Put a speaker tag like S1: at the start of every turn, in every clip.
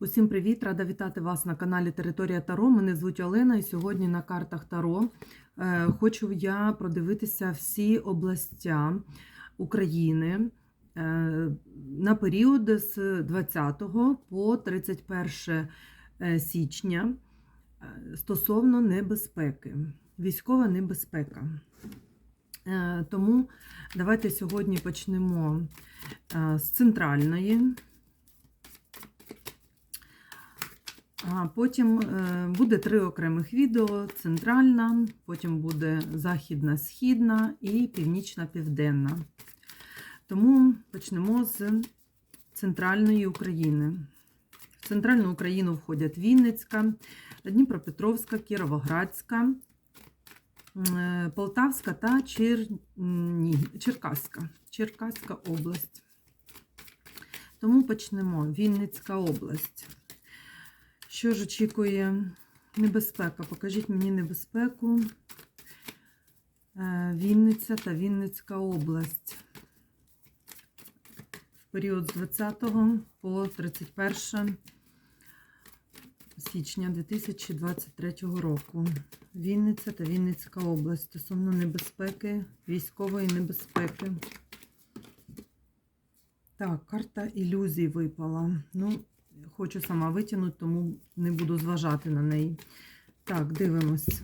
S1: Усім привіт! Рада вітати вас на каналі Територія Таро. Мене звуть Олена, і сьогодні на картах Таро е, хочу я продивитися всі областя України е, на період з 20 по 31 е, січня стосовно небезпеки, військова небезпека. Тому давайте сьогодні почнемо з центральної. А потім е, буде три окремих відео: центральна, потім буде західна, східна і північна південна. Тому почнемо з центральної України. В центральну Україну входять Вінницька, Дніпропетровська, Кіровоградська, е, Полтавська та Чер... Ні, Черкаська. Черкаська область. Тому почнемо. Вінницька область. Що ж очікує небезпека? Покажіть мені небезпеку. Е, Вінниця та Вінницька область. В період з 20 по 31 січня 2023 року. Вінниця та Вінницька область стосовно небезпеки, військової небезпеки. Так, карта ілюзій випала. Ну, Хочу сама витягнути, тому не буду зважати на неї. Так, дивимось.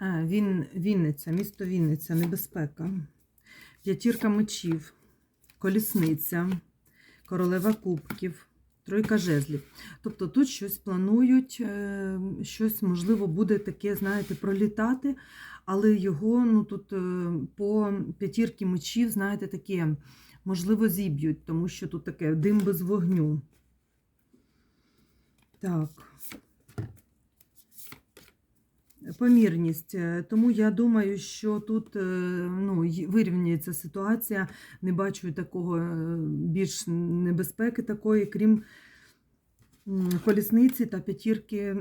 S1: Е, Він, Вінниця, місто Вінниця, небезпека. П'ятірка мечів, колісниця, королева кубків, тройка жезлів. Тобто тут щось планують, е, щось, можливо, буде таке, знаєте, пролітати, але його ну, тут е, по п'ятірки мечів, знаєте, таке можливо, зіб'ють, тому що тут таке дим без вогню. Так. Помірність. Тому я думаю, що тут ну, вирівнюється ситуація. Не бачу такого е, більш небезпеки такої, крім колісниці та п'ятірки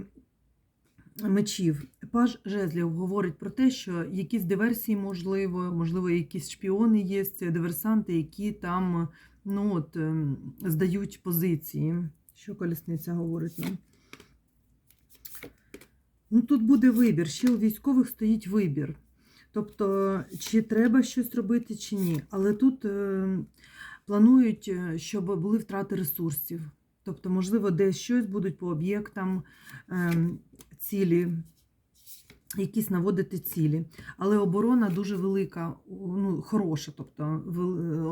S1: мечів. Паж жезлів говорить про те, що якісь диверсії можливо, можливо, якісь шпіони є, диверсанти, які там ну, от, ем, здають позиції. Що колісниця говорить нам? Ну, Тут буде вибір. Ще у військових стоїть вибір. Тобто, чи треба щось робити, чи ні. Але тут е, планують, е, щоб були втрати ресурсів. Тобто, можливо, десь щось будуть по об'єктам. Е, цілі, якісь наводити цілі. Але оборона дуже велика, ну, хороша, тобто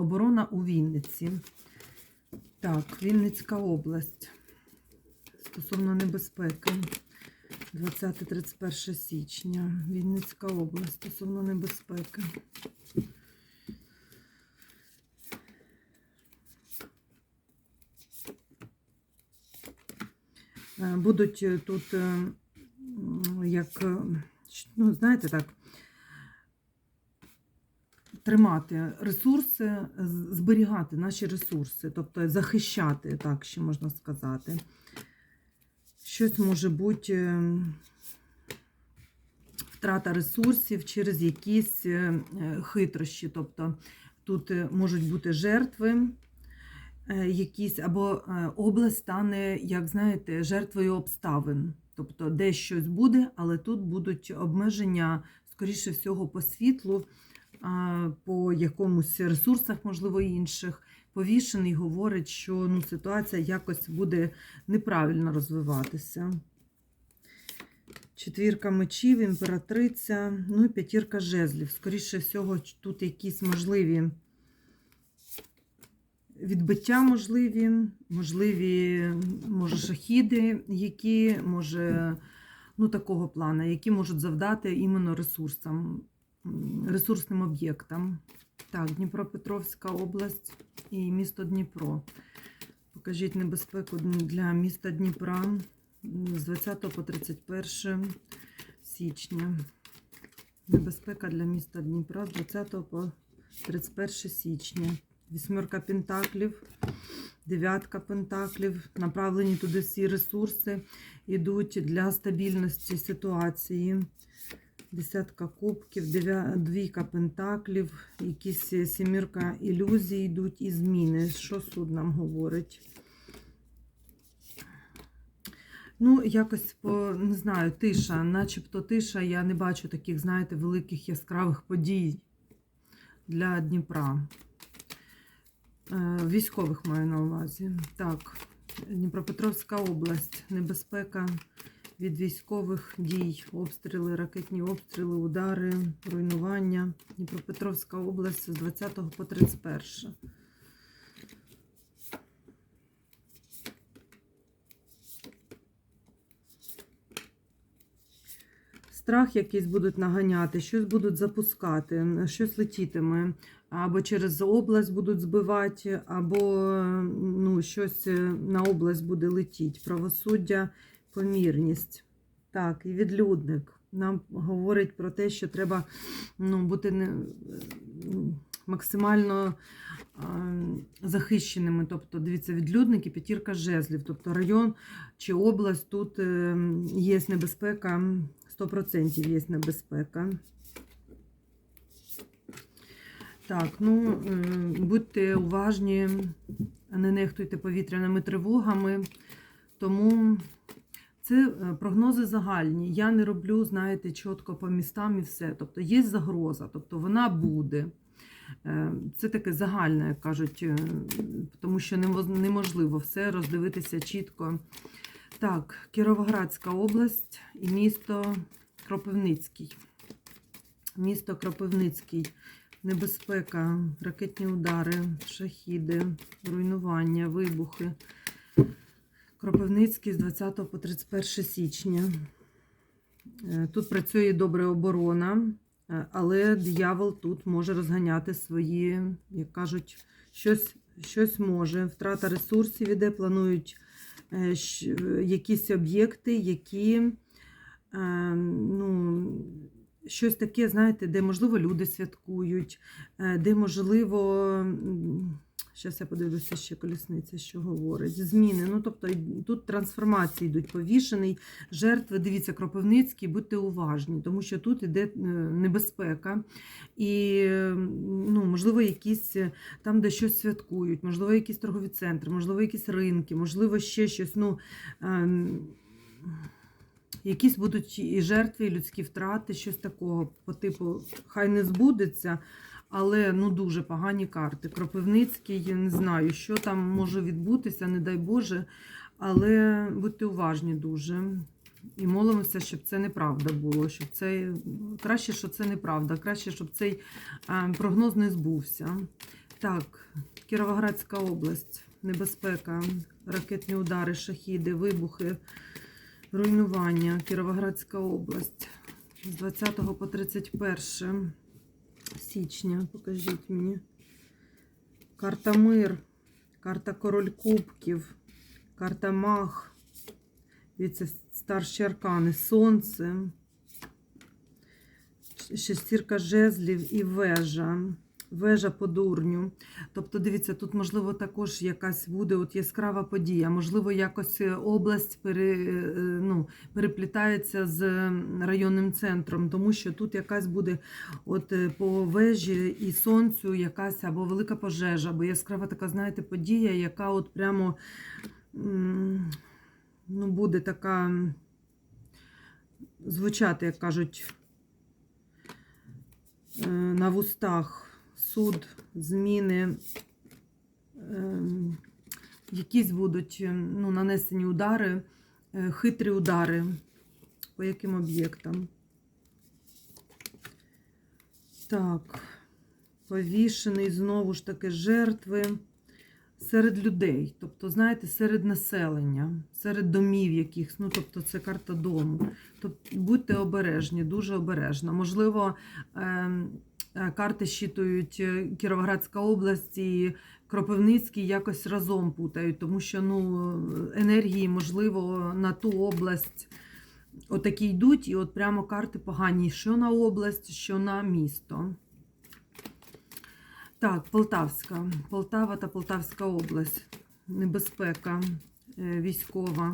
S1: оборона у Вінниці. Так, Вінницька область. Стосовно небезпеки. 20-31 січня. Вінницька область стосовно небезпеки. Е, будуть тут е, як, е, ну, знаєте, так, тримати ресурси, зберігати наші ресурси, тобто захищати, так ще можна сказати. Щось може бути е, втрата ресурсів через якісь е, хитрощі. Тобто тут можуть бути жертви, якісь, або область стане, як знаєте, жертвою обставин. Тобто, де щось буде, але тут будуть обмеження, скоріше всього, по світлу, по якомусь ресурсах, можливо, інших. Повішений говорить, що ну, ситуація якось буде неправильно розвиватися. Четвірка мечів, імператриця, ну і п'ятірка жезлів. Скоріше всього, тут якісь можливі відбиття можливі, можливі, може, шахіди, які може, ну, такого плану, які можуть завдати іменно ресурсам, ресурсним об'єктам. Так, Дніпропетровська область і місто Дніпро. Покажіть небезпеку для міста Дніпра з 20 по 31 січня. Небезпека для міста Дніпра з 20 по 31 січня. Вісьмерка пентаклів, дев'ятка пентаклів. Направлені туди всі ресурси йдуть для стабільності ситуації. Десятка кубків, двійка пентаклів, якісь сімірка ілюзій йдуть і зміни. Що суд нам говорить? Ну, якось по не знаю, тиша, начебто тиша. Я не бачу таких, знаєте, великих яскравих подій для Дніпра. Е, Військових маю на увазі. Так, Дніпропетровська область, небезпека від військових дій, обстріли, ракетні обстріли, удари, руйнування. Дніпропетровська область з 20 по 31. Страх якийсь будуть наганяти, щось будуть запускати, щось летітиме, або через область будуть збивати, або ну, щось е, на область буде летіти. Правосуддя, помірність. Так, і відлюдник. Нам говорить про те, що треба ну, бути не, максимально а, захищеними. Тобто, дивіться, відлюдники, п'ятірка жезлів. Тобто район чи область тут е, є небезпека. 100% є небезпека. Так, ну, е, будьте уважні, не нехтуйте повітряними тривогами. Тому це е, прогнози загальні. Я не роблю, знаєте, чітко по містам і все. Тобто є загроза, тобто вона буде. Е, Це таке загальне, як кажуть, тому що неможливо все роздивитися чітко. Так, Кіровоградська область і місто Кропивницький. Місто Кропивницький. Небезпека, ракетні удари, шахіди, руйнування, вибухи. Кропивницький з 20 по 31 січня. Е, Тут працює добре оборона, е, але диявол тут може розганяти свої, як кажуть, щось, щось може. Втрата ресурсів іде, планують якісь об'єкти, які е, ну, щось таке, знаєте, де, можливо, люди святкують, е, де, можливо, зараз я подивлюся, ще колісниця, що говорить. Зміни. Ну, тобто тут трансформації йдуть повішений, жертви. Дивіться, Кропивницький, будьте уважні, тому що тут іде е, небезпека. І, ну, можливо, якісь е, там, де щось святкують, можливо, якісь торгові центри, можливо, якісь ринки, можливо, ще щось. Ну, ем, якісь будуть і жертви, і людські втрати, щось такого по типу, хай не збудеться, але ну дуже погані карти. Кропивницький, я не знаю, що там може відбутися, не дай Боже. Але будьте уважні дуже. І молимося, щоб це неправда було. Щоб це краще, що це неправда, краще, щоб цей е, прогноз не збувся. Так, Кіровоградська область, небезпека, ракетні удари, шахіди, вибухи, руйнування. Кіровоградська область з 20 по 31 січня. Покажіть мені. Карта Мир, карта Король Кубків, карта Мах. Дивіться, старші аркани, сонце, шестірка жезлів і вежа. Вежа по дурню. Тобто, дивіться, тут, можливо, також якась буде от яскрава подія. Можливо, якось е, область пере, е, ну, переплітається з районним центром, тому що тут якась буде от е, по вежі і сонцю якась або велика пожежа, або яскрава така, знаєте, подія, яка от прямо. ну, буде така звучати, як кажуть, е, на вустах суд, зміни, ем, якісь будуть ем, ну, нанесені удари, е, хитрі удари. По яким об'єктам? Так, повішений знову ж таки жертви серед людей, тобто, знаєте, серед населення, серед домів якихось, ну, тобто, це карта дому. Тобто, будьте обережні, дуже обережно. Можливо, ем, е, карти щитують е, Кіровоградська область і Кропивницький якось разом путають, тому що ну, енергії, можливо, на ту область отакі йдуть, і от прямо карти погані, що на область, що на місто. Так, Полтавська. Полтава та Полтавська область. Небезпека е, військова,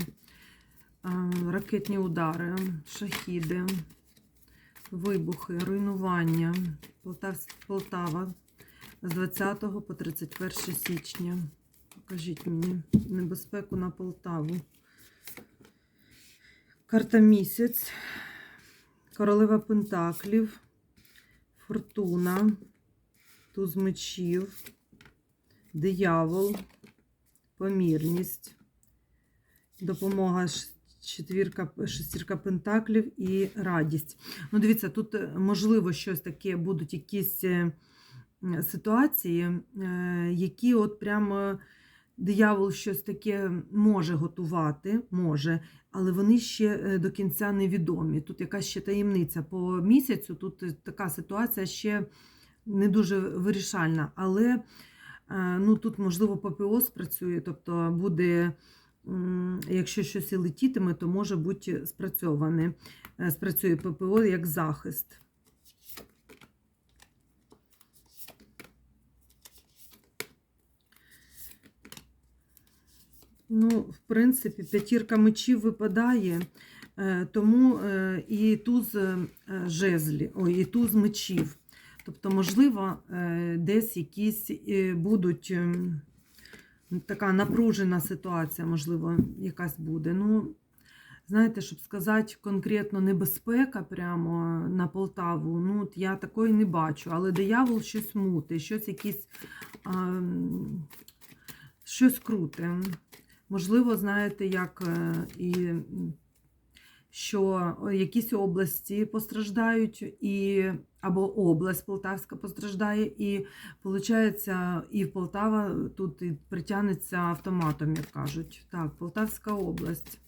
S1: ракетні удари, шахіди, вибухи, руйнування. Полтава з 20 по 31 січня. Покажіть мені небезпеку на Полтаву. Карта місяць, королева Пентаклів, Фортуна, туз мечів, диявол, помірність, допомога четвірка, шестірка пентаклів і радість. Ну, дивіться, тут е, можливо щось таке, будуть якісь е, ситуації, е, які от прямо диявол щось таке може готувати, може, але вони ще до кінця невідомі. Тут якась ще таємниця по місяцю, тут така ситуація ще не дуже вирішальна, але е, ну, тут, можливо, ППО спрацює, тобто буде, якщо щось і летітиме, то може бути спрацьоване. Е, Спрацює ППО як захист. Ну, в принципі, п'ятірка мечів випадає, е, тому і туз жезлі, ой, і туз мечів. Тобто, можливо, е, десь якісь е, будуть ем, така напружена ситуація, можливо, якась буде. Ну, знаєте, щоб сказати конкретно небезпека прямо на Полтаву, ну, от я такої не бачу. Але диявол щось мути, щось якісь, а, щось круте. Можливо, знаєте, як е, і що якісь області постраждають, і, або область Полтавська постраждає, і виходить, і Полтава тут і притягнеться автоматом, як кажуть. Так, Полтавська область,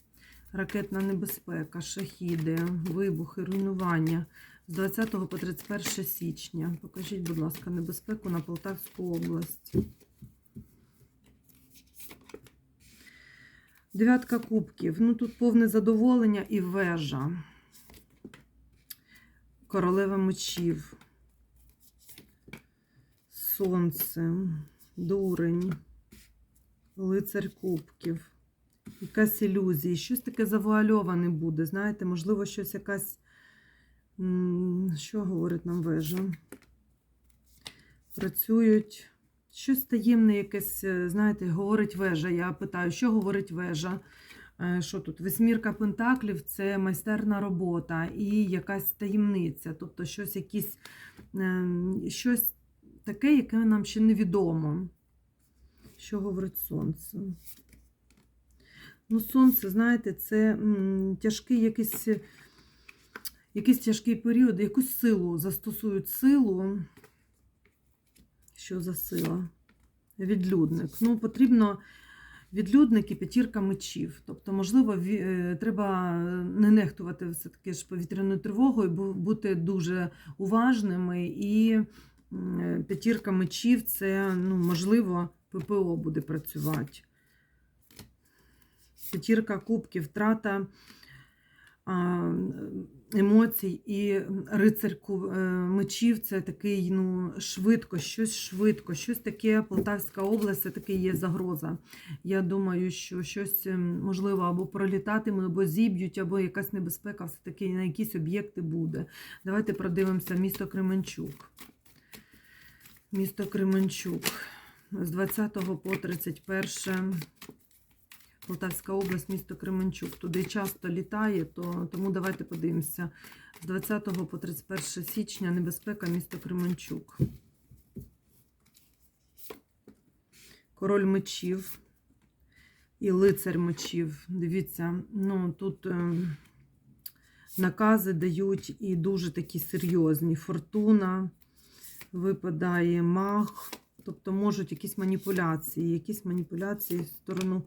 S1: ракетна небезпека, шахіди, вибухи, руйнування з 20 по 31 січня. Покажіть, будь ласка, небезпеку на Полтавську область. Дев'ятка кубків. Ну тут повне задоволення і вежа. Королева мечів. Сонце, дурень, лицар кубків. Якась ілюзія. Щось таке завуальоване буде. Знаєте, можливо, щось якась. Що говорить нам вежа? Працюють. Щось таємне, якесь, е, знаєте, говорить вежа. Я питаю, що говорить вежа? Е, Що тут? Весьмірка пентаклів це майстерна робота і якась таємниця, тобто щось якісь, е, щось таке, яке нам ще невідомо. Що говорить сонце? Ну, сонце, знаєте, це тяжкий якийсь, якийсь тяжкий період, якусь силу застосують силу. Що за сила? Відлюдник. Ну, потрібно відлюдник і п'ятірка мечів. Тобто, можливо, е, треба не нехтувати все-таки ж повітряною тривогою, бути дуже уважними. І е, п'ятірка мечів це, ну, можливо, ППО буде працювати. П'ятірка кубків, втрата емоцій і рицар ку- е, мечів це такий ну, швидко, щось швидко, щось таке. Полтавська область це таки є загроза. Я думаю, що щось ем, можливо або пролітатиме, або зіб'ють, або якась небезпека все-таки на якісь об'єкти буде. Давайте продивимося місто Кременчук. Місто Кременчук з 20 по 31 Полтавська область, місто Кременчук. Туди часто літає, то, тому давайте подивимося. З 20 по 31 січня небезпека місто Кременчук. Король мечів і лицар мечів. Дивіться, ну тут е, накази дають і дуже такі серйозні. Фортуна випадає маг, тобто можуть якісь маніпуляції, якісь маніпуляції в сторону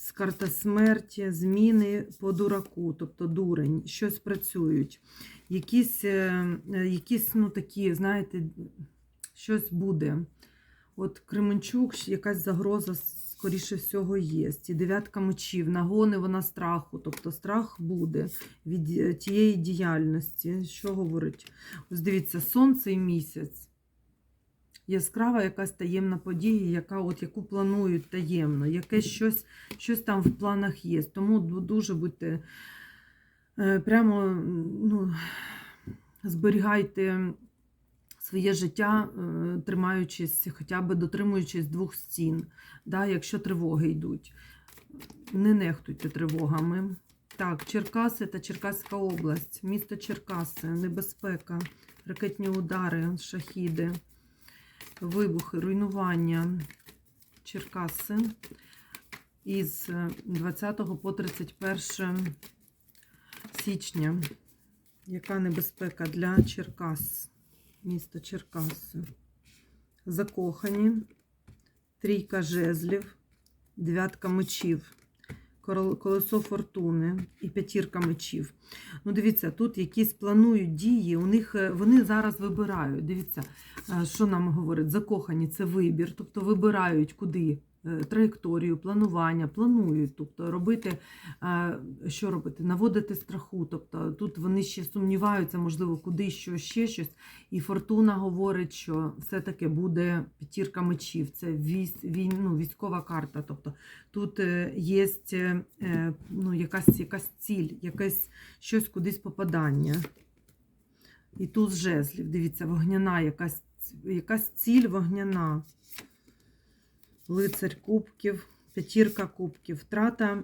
S1: з карта смерті, зміни по дураку, тобто дурень, щось працюють. Якісь, е, якісь ну такі, знаєте, щось буде. От Кременчук, якась загроза, скоріше всього, є. І дев'ятка мечів, нагони вона страху, тобто страх буде від е, тієї діяльності. Що говорить? Ось дивіться, сонце і місяць. Яскрава якась таємна подія, яка от, яку планують таємно, якесь щось, щось там в планах є. Тому дуже будьте е, прямо ну, зберігайте своє життя, е, тримаючись, хоча б дотримуючись двох стін, да, якщо тривоги йдуть. Не нехтуйте тривогами. Так, Черкаси та Черкаська область, місто Черкаси, небезпека, ракетні удари, шахіди, вибухи, руйнування. Черкаси із 20 по 31 січня. Яка небезпека для Черкас? Місто Черкаси. Закохані, трійка жезлів, дев'ятка мечів, колесо фортуни і п'ятірка мечів. Ну, дивіться, тут якісь планують дії, у них е, вони зараз вибирають. Дивіться, е, що нам говорить, закохані це вибір, тобто вибирають куди. Е, Траєкторію, планування, планують, тобто робити, е, що робити? Наводити страху. Тобто тут вони ще сумніваються, можливо, куди що, ще щось. І Фортуна говорить, що все-таки буде п'ятірка мечів. Це військ, війн, ну, військова карта. Тобто тут е, є ну, якась, якась ціль, якесь щось кудись попадання. І тут жезлів, дивіться, вогняна, якась, якась ціль вогняна. Лицарь кубків, п'ятірка кубків, втрата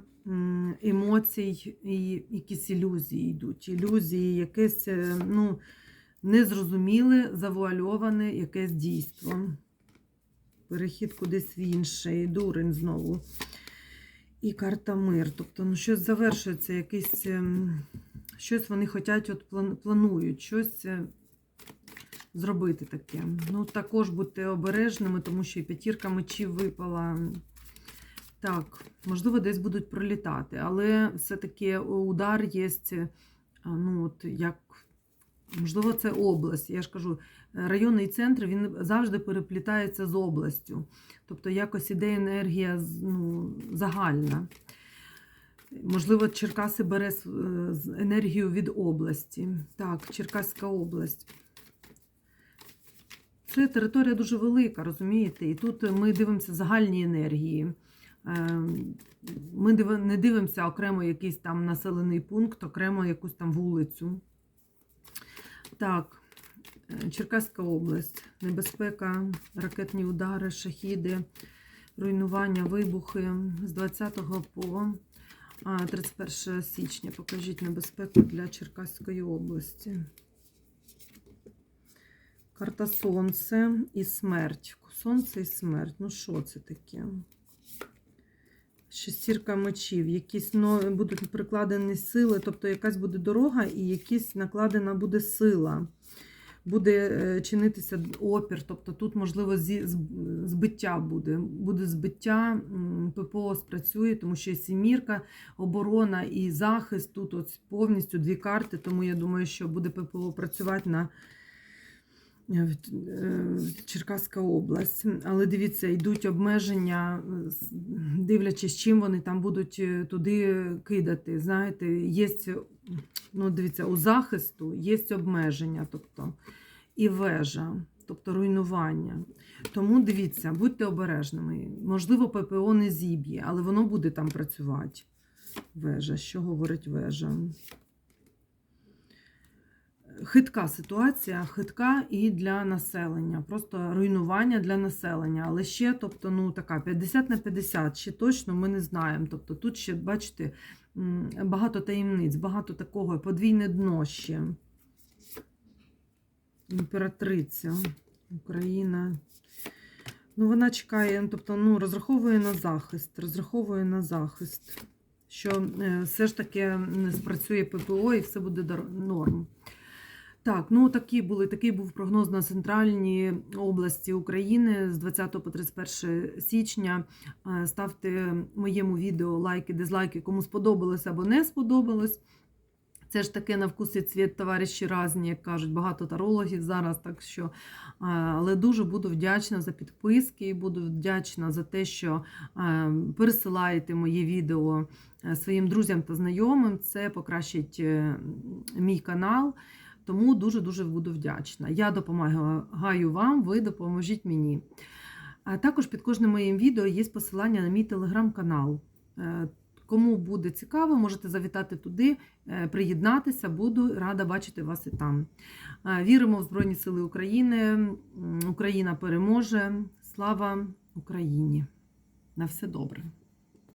S1: емоцій і якісь ілюзії йдуть. Ілюзії, якесь е, ну, незрозуміле, завуальоване якесь дійство. Перехід кудись в інше, і дурень знову. І карта мир. Тобто, ну, щось завершується, якийсь, ем, щось вони хочуть, от планують, щось е, зробити таке. Ну, також будьте обережними, тому що і п'ятірка мечів випала. Так, можливо, десь будуть пролітати, але все-таки удар є, е, ну, от як, можливо, це область. Я ж кажу, районний центр він завжди переплітається з областю. Тобто якось іде енергія ну, загальна. Можливо, Черкаси бере е, енергію від області. Так, Черкаська область. Це територія дуже велика, розумієте? І тут ми дивимося загальні енергії. Ем, Ми не дивимося окремо якийсь там населений пункт, окремо якусь там вулицю. Так, е, Черкаська область, небезпека, ракетні удари, шахіди, руйнування, вибухи з 20 по 31 січня. Покажіть небезпеку для Черкаської області. Карта Сонце і смерть. Сонце і смерть. Ну, що це таке? Шестірка мечів. Якісь ну, будуть прикладені сили, тобто якась буде дорога і якась накладена буде сила. Буде е, чинитися опір, тобто тут, можливо, збиття буде. Буде збиття, ППО спрацює, тому що є сімірка, оборона і захист. Тут от повністю дві карти, тому я думаю, що буде ППО працювати на Черкаська область. Але дивіться, йдуть обмеження, е, дивлячись, чим вони там будуть е, туди кидати. Знаєте, є, ну, дивіться, у захисту є обмеження, тобто і вежа, тобто руйнування. Тому дивіться, будьте обережними. Можливо, ППО не зіб'є, але воно буде там працювати. Вежа, що говорить вежа? Хитка ситуація, хитка і для населення. Просто руйнування для населення. Але ще, тобто, ну така 50 на 50, ще точно ми не знаємо. Тобто тут ще, бачите, багато таємниць, багато такого, подвійне дно ще. Імператриця, Україна. Ну, вона чекає, ну, тобто, ну, розраховує на захист, розраховує на захист, що е, все ж таки спрацює ППО і все буде норм. Так, ну такі були, такий був прогноз на центральній області України з 20 по 31 січня. Е, Ставте моєму відео лайки, дизлайки, кому сподобалось або не сподобалось. Це ж таке на вкус і цвіт товариші разні, як кажуть, багато тарологів зараз. Так що, е, але дуже буду вдячна за підписки, і буду вдячна за те, що е, пересилаєте моє відео своїм друзям та знайомим. Це покращить мій канал. Тому дуже-дуже буду вдячна. Я допомагаю вам, ви допоможіть мені. А також під кожним моїм відео є посилання на мій телеграм-канал. Е, Кому буде цікаво, можете завітати туди, е, приєднатися, буду рада бачити вас і там. Е, Віримо в Збройні Сили України. Україна переможе. Слава Україні! На все добре!